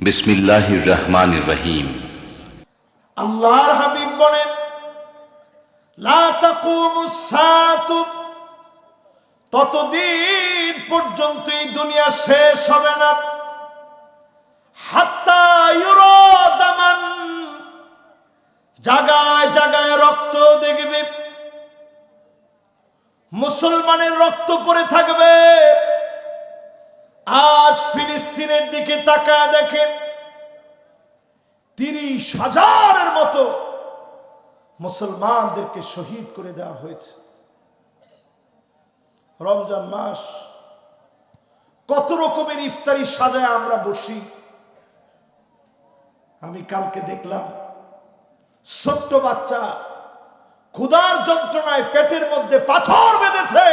বিসমিল্লাহির রহমানির রহিম। আল্লাহর হাবিব বলেন, লা তাকুমুস সাতু ততদিন পর্যন্ত এই দুনিয়া শেষ হবে না। হাত্তা ইউরাদামান জাগায় জাগায় রক্ত দেখবে। মুসলমানের রক্ত পরে থাকবে। আজ ফিলিস্তিনের দিকে তাকায় দেখেন তিরিশ হাজারের মতো মুসলমানদেরকে শহীদ করে দেওয়া হয়েছে। রমজান মাস, কত রকমের ইফতারি সাজায় আমরা বসি। আমি কালকে দেখলাম, ছোট্ট বাচ্চা ক্ষুধার যন্ত্রণায় পেটের মধ্যে পাথর বেঁধেছে।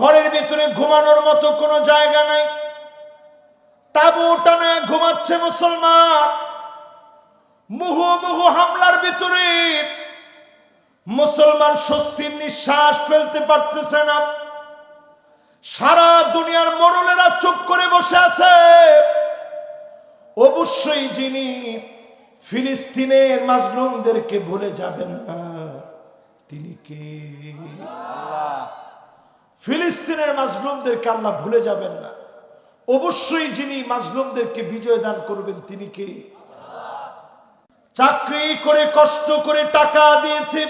ঘরের ভিতরে ঘুমানোর মতো কোনো জায়গা নাই। তাবু টানা ঘুমাচ্ছে মুসলমান। মুহু মুহু হামলার ভিতরে মুসলমান স্বস্তির নিঃশ্বাস ফেলতে পারতেছে না। সারা দুনিয়ার মরলেরা চুপ করে বসে আছে। অবশ্যই যিনি ফিলিস্তিনের মাজলুমদেরকে ভুলে যাবেন না, তিনি কে? ফিলিস্তিনের মাজলুমদেরকে আল্লাহ ভুলে যাবেন না। অবশ্যই যিনি মাজলুমদেরকে বিজয় দান করবেন তিনি কে? চাকরি করে কষ্ট করে টাকা দিয়েছে।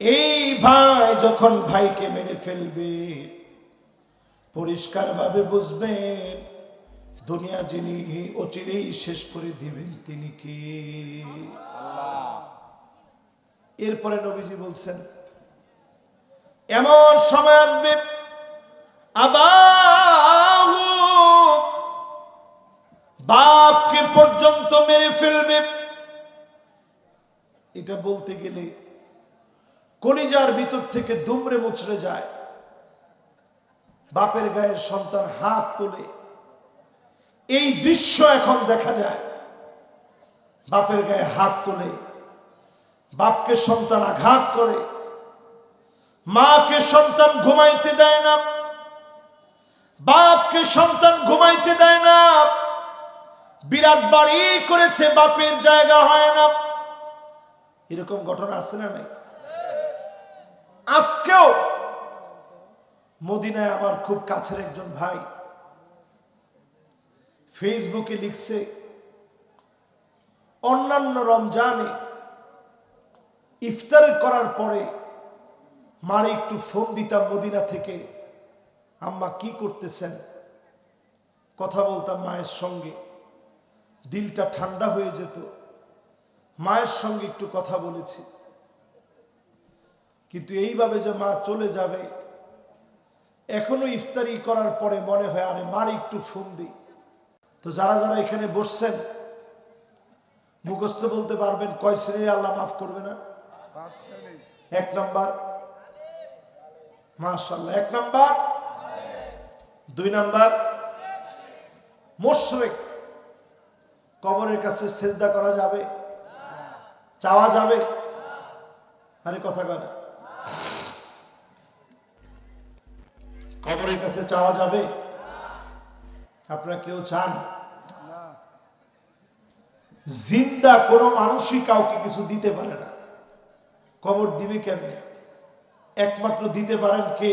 এই ভাই যখন ভাইকে মেরে ফেলবে পরিষ্কারভাবে বুঝবেন দুনিয়া যিনি অচিরেই শেষ করে দিবেন তিনি কি? এরপরে নবীজি বলছেন এমন সময় আসবে। আবাহু বাপকে পর্যন্ত মেরে ফেলবে। এটা বলতে গেলে কলিজার ভিতর থেকে দুমড়ে মুচড়ে যায়। বাপের গায়ের সন্তান হাত তোলে। এই দৃশ্য এখন দেখা যায়। বাপের গায়ে হাত তোলে। বাপকে সন্তান আঘাত করে। মাকে সন্তান ঘুমাইতে দেয় না, বাপকে সন্তান ঘুমাইতে দেয় না, বিরাট বাড়ি করেছে, বাপের জায়গা হয় না। এরকম ঘটনা আছে না নাই? আজকেও মদিনায় আমার খুব কাছের একজন ভাই ফেসবুকে লিখছে, অন্যান্য রমজানে ইফতার করার পরে মারে একটু ফোন দিতাম মদিনা থেকে। আম্মা কি করতেছেন? কথা বলতাম মায়ের সঙ্গে। দিলটা ঠান্ডা হয়ে যেত। মায়ের সঙ্গে একটু কথা বলেছি। কিন্তু এইভাবে যে মা চলে যাবে, এখনও ইফতারি করার পরে মনে হয়, আরে মার একটু ফোন দিই। তো যারা যারা এখানে বসছেন, মুখস্থ বলতে পারবেন, কয় শ্রেণি আল্লাহ মাফ করবে না? এক নাম্বার। মাশাল্লাহ এক নাম্বার। দুই নাম্বার, মোশরেক, কবরের কাছে সেজদা করা যাবে? চাওয়া যাবে? আরে কথা কয় কবরের কাছে চাওয়া যাবে? আপনারা কেউ চান? জিন্দা কোনো মানুষই কাউকে কিছু দিতে পারে না। কবর দিবে কেমনে? একমাত্র দিতে পারেন কে?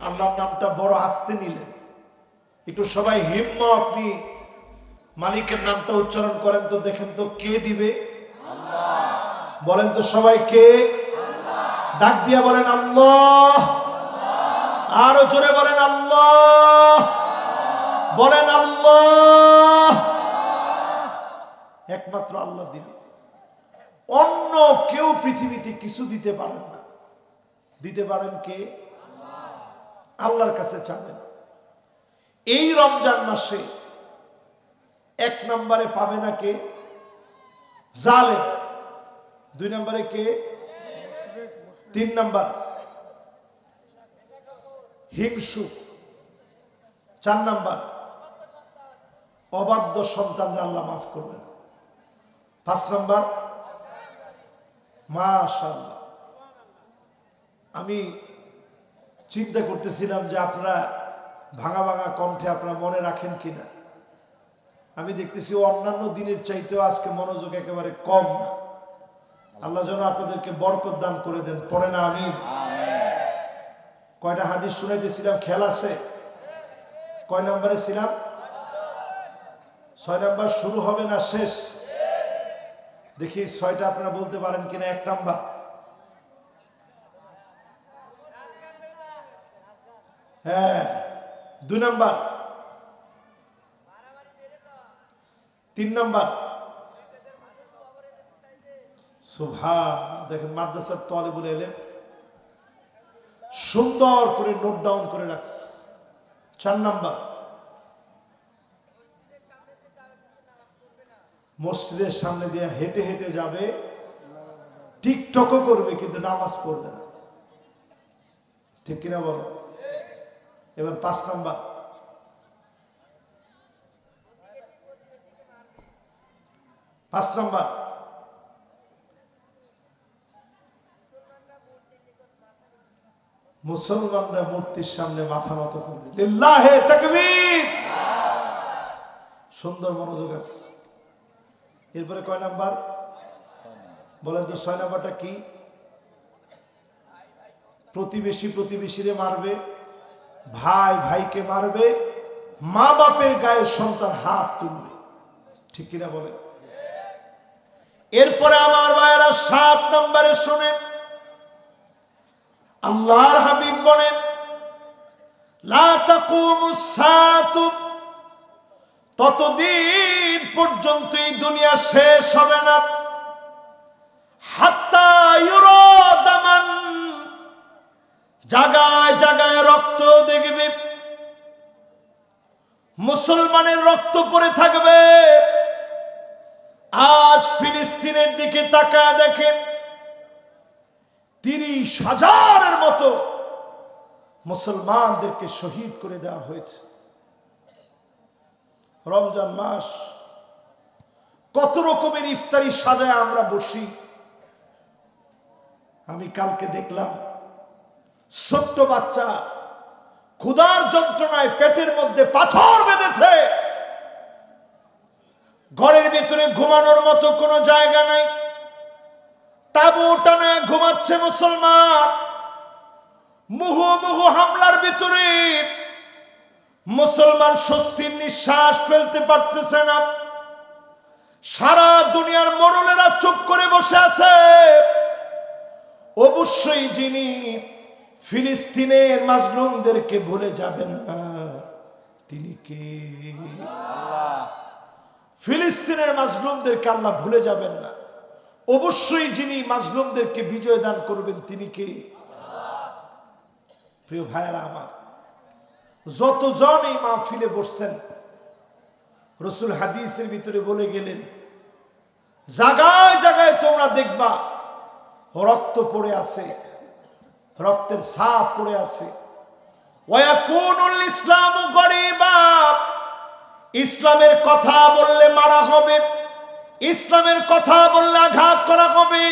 আল্লাহর নামটা বড় আসতে নিলেন। একটু সবাই হিম্ম আপনি মালিকের নামটা উচ্চারণ করেন তো দেখেন তো কে দিবে। বলেন তো সবাই কে? ডাক দিয়া বলেন আল্লাহ। আরও জোরে বলেন আল্লাহ। বলেন আল্লাহ। একমাত্র আল্লাহ দিবে। অন্য কেউ পৃথিবীতে কিছু দিতে পারেন না। দিতে পারেন কে? আল্লাহর কাছে চাবেন। এই রমজান মাসে এক নম্বরে পাবে না কে? জালে দুই নম্বরে কে? তিন নম্বর। হিংসু। চার নাম্বার। অবাধ্য সন্তান আল্লাহ মাফ করবেন। পাঁচ নাম্বার। মাশাল্লাহ আমি চিন্তা করতেছিলাম যে আপনারা ভাঙা ভাঙা কণ্ঠে আপনারা মনে রাখেন কিনা। আমি দেখতেছি অন্যান্য দিনের চাইতেও আজকে মনোযোগ একেবারে কম না। আল্লাহ যেন আপনাদেরকে বরকত দান করে দেন। পড়ে না আমি কয়টা হাদিস শুনাইতেছিলাম? খেয়াল আছে? কয় নম্বরে ছিলাম? ছয় নাম্বার, শুরু হবে না শেষ? দেখি ছয়টা আপনারা বলতে পারেন কিনা, এক নাম্বার। হ্যাঁ দুই নাম্বার। তিন নাম্বার। সুভান, দেখেন মাদ্রাসার তলে বলে এলেন। সুন্দর করে নোট ডাউন করে রাখছে। চার নাম্বার। মসজিদের সামনে দিয়ে হেঁটে হেঁটে যাবে, টিকটকও করবে, কিন্তু নামাজ পড়বে না। ঠিক কিনা বলো? এবার পাঁচ নাম্বার। পাঁচ নাম্বার। মুসলমানরা মূর্তির সামনে মাথা নত করবে। সুন্দর মনোযোগ আছে। এরপরে কয় নাম্বার? বলেন তো ছয় নাম্বারটা কি? প্রতিবেশী প্রতিবেশীরে মারবে, ভাই ভাইকে মারবে, মা বাপের গায়ে সন্তান হাত তুলবে। ঠিক কিনা বলে? এরপরে আমার ভাইয়েরা সাত নম্বরে শোনেন আল্লাহর হাবিব বলেন ততদিন পর্যন্ত এই দুনিয়া শেষ হবে না। জায়গায় জায়গায় রক্ত দেখবে। মুসলমানের রক্ত পড়ে থাকবে। আজ ফিলিস্তিনের দিকে তাকায় দেখেন, তিরিশ হাজারের মতো মুসলমানদেরকে শহীদ করে দেওয়া হয়েছে। রমজান মাস কত রকমের ইফতারি সাজায় আমরা বসি। আমি কালকে দেখলাম, ছোট্ট বাচ্চা ক্ষুধার যন্ত্রণায় পেটের মধ্যে পাথর বেঁধেছে। ঘরের ভিতরে ঘুমানোর মতো কোনো জায়গা নাই। তাবু টানে ঘুমাচ্ছে মুসলমান। মুহু মুহু হামলার ভিতরে মুসলমান স্বস্তির নিঃশ্বাস ফেলতে পারতেছে না। সারা দুনিয়ার মরলেরা চুপ করে বসে আছে। অবশ্যই যিনি ফিলিস্তিনের মাজলুমদেরকে ভুলে যাবেন না, তিনি কে? ফিলিস্তিনের মাজলুমদেরকে আল্লাহ ভুলে যাবেন না। অবশ্যই যিনি মাজলুমদেরকে বিজয় দান করবেন, তিনি কে? প্রিয় ভাইয়েরা আমার, যতজন এই মাহফিলে বসছেন, রসুল হাদিসের ভিতরে বলে গেলেন জায়গায় জায়গায় তোমরা দেখবা, রক্ত পড়ে আছে, রক্তের সাপ পড়ে আছে। ইসলাম ইসলামের কথা বললে মারা হবে, ইসলামের কথা বললে আঘাত করা হবে।